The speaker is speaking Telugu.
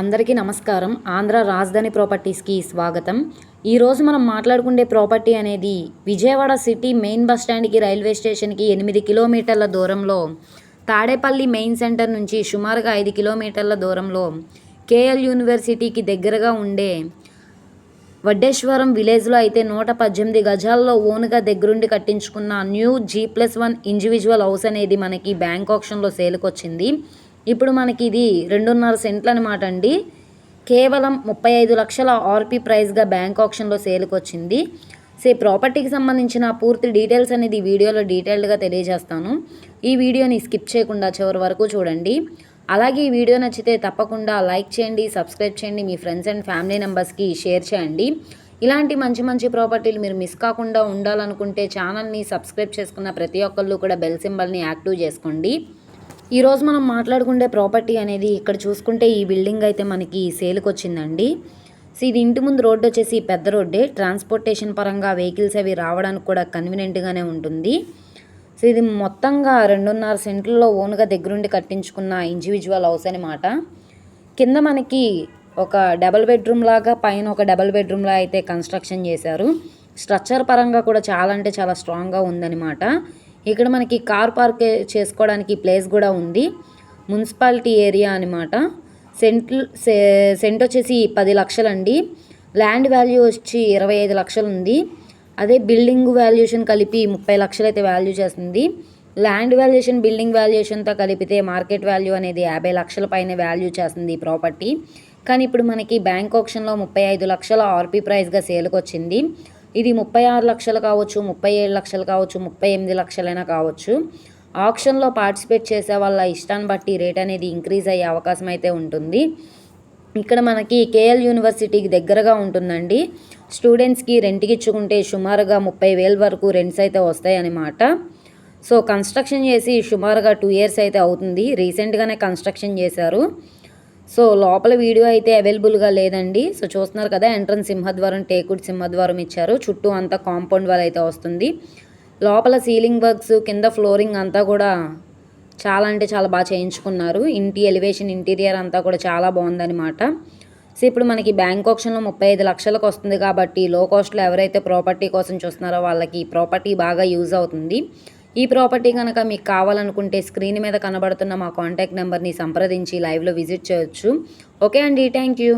అందరికీ నమస్కారం. ఆంధ్ర రాజధాని ప్రాపర్టీస్కి స్వాగతం. ఈరోజు మనం మాట్లాడుకునే ప్రాపర్టీ అనేది విజయవాడ సిటీ మెయిన్ బస్ స్టాండ్కి రైల్వే స్టేషన్కి ఎనిమిది కిలోమీటర్ల దూరంలో తాడేపల్లి మెయిన్ సెంటర్ నుంచి సుమారుగా ఐదు కిలోమీటర్ల దూరంలో కేఎల్ యూనివర్సిటీకి దగ్గరగా ఉండే వడ్డేశ్వరం విలేజ్లో అయితే నూట పద్దెనిమిది గజాల్లో ఓన్గా దగ్గరుండి కట్టించుకున్న new G plus one individual house అనేది మనకి బ్యాంక్ ఆప్షన్లో సేల్కొచ్చింది. ఇప్పుడు మనకి ఇది రెండున్నర సెంట్లు అనమాట అండి. కేవలం ముప్పై ఐదు లక్షల ఆర్పి ప్రైస్గా బ్యాంక్ ఆప్షన్లో సేల్కి వచ్చింది సే ప్రాపర్టీకి సంబంధించిన పూర్తి డీటెయిల్స్ అనేది ఈ వీడియోలో డీటెయిల్డ్గా తెలియజేస్తాను. ఈ వీడియోని స్కిప్ చేయకుండా చివరి వరకు చూడండి. అలాగే ఈ వీడియో నచ్చితే తప్పకుండా లైక్ చేయండి సబ్స్క్రైబ్ చేయండి మీ ఫ్రెండ్స్ అండ్ ఫ్యామిలీ మెంబర్స్కి షేర్ చేయండి. ఇలాంటి మంచి మంచి ప్రాపర్టీలు మీరు మిస్ కాకుండా ఉండాలనుకుంటే ఛానల్ని సబ్స్క్రైబ్ చేసుకున్న ప్రతి ఒక్కళ్ళు కూడా బెల్ సింబల్ని యాక్టివ్ చేసుకోండి. ఈరోజు మనం మాట్లాడుకునే ప్రాపర్టీ అనేది ఇక్కడ చూసుకుంటే ఈ బిల్డింగ్ అయితే మనకి సేల్కి వచ్చిందండి. సో ఇది ఇంటి ముందు రోడ్డు వచ్చేసి పెద్ద రోడ్డే. ట్రాన్స్పోర్టేషన్ పరంగా వెహికల్స్ అవి రావడానికి కూడా కన్వీనియంట్గానే ఉంటుంది. సో ఇది మొత్తంగా రెండున్నర సెంట్లలో ఓన్గా దగ్గరుండి కట్టించుకున్న ఇండివిజువల్ హౌస్ అనమాట కింద మనకి ఒక డబల్ బెడ్రూమ్ లాగా పైన ఒక డబల్ బెడ్రూమ్లా అయితే కన్స్ట్రక్షన్ చేశారు. స్ట్రక్చర్ పరంగా కూడా చాలా అంటే చాలా స్ట్రాంగ్గా ఉందన్నమాట. ఇక్కడ మనకి కార్ పార్క్ చేసుకోవడానికి ప్లేస్ కూడా ఉంది. మున్సిపాలిటీ ఏరియా అనమాట సెంట్ సెంట్ వచ్చేసి పది లక్షలండి. ల్యాండ్ వాల్యూ వచ్చి ఇరవై ఐదు లక్షలు ఉంది అదే బిల్డింగ్ వాల్యుయేషన్ కలిపి ముప్పై లక్షలు అయితే వాల్యూ చేస్తుంది. ల్యాండ్ వాల్యుయేషన్ బిల్డింగ్ వాల్యుయేషన్తో కలిపితే మార్కెట్ వాల్యూ అనేది యాభై లక్షల పైన వాల్యూ చేస్తుంది ఈ ప్రాపర్టీ. కానీ ఇప్పుడు మనకి బ్యాంక్ ఆప్షన్లో ముప్పై ఐదు లక్షల ఆర్పీ ప్రైస్గా సేల్కి వచ్చింది ఇది ముప్పై ఆరు లక్షలు కావచ్చు ముప్పై ఏడు లక్షలు కావచ్చు ముప్పై ఎనిమిది లక్షలైనా కావచ్చు. ఆప్షన్లో పార్టిసిపేట్ చేసే వాళ్ళ ఇష్టాన్ని బట్టి రేట్ అనేది ఇంక్రీజ్ అయ్యే అవకాశం అయితే ఉంటుంది. ఇక్కడ మనకి కేఎల్ యూనివర్సిటీకి దగ్గరగా ఉంటుందండి. స్టూడెంట్స్కి రెంట్కి ఇచ్చుకుంటే సుమారుగా ముప్పై వేల వరకు రెంట్స్ అయితే వస్తాయన్నమాట. సో కన్స్ట్రక్షన్ చేసి సుమారుగా టూ ఇయర్స్ అయితే అవుతుంది. రీసెంట్గానే కన్స్ట్రక్షన్ చేశారు. సో లోపల వీడియో అయితే అవైలబుల్గా లేదండి. సో చూస్తున్నారు కదా ఎంట్రన్స్ సింహద్వారం టేకుడ్ సింహద్వారం ఇచ్చారు. చుట్టూ అంతా కాంపౌండ్ వాల్ అయితే వస్తుంది. లోపల సీలింగ్ వర్క్స్ కింద ఫ్లోరింగ్ అంతా కూడా చాలా అంటే చాలా బాగా చేయించుకున్నారు. ఇంటి ఎలివేషన్ ఇంటీరియర్ అంతా కూడా చాలా బాగుందనమాట సో ఇప్పుడు మనకి బ్యాంక్ ఆప్షన్లో ముప్పై ఐదు లక్షలకు వస్తుంది కాబట్టి లో కాస్ట్లో ఎవరైతే ప్రాపర్టీ కోసం చూస్తున్నారో వాళ్ళకి ప్రాపర్టీ బాగా యూజ్ అవుతుంది. ఈ ప్రాపర్టీ కనుక మీకు కావాలనుకుంటే స్క్రీన్ మీద కనబడుతున్న మా కాంటాక్ట్ నెంబర్ని సంప్రదించి లైవ్లో విజిట్ చేయొచ్చు. ఓకే అండి థ్యాంక్ యూ.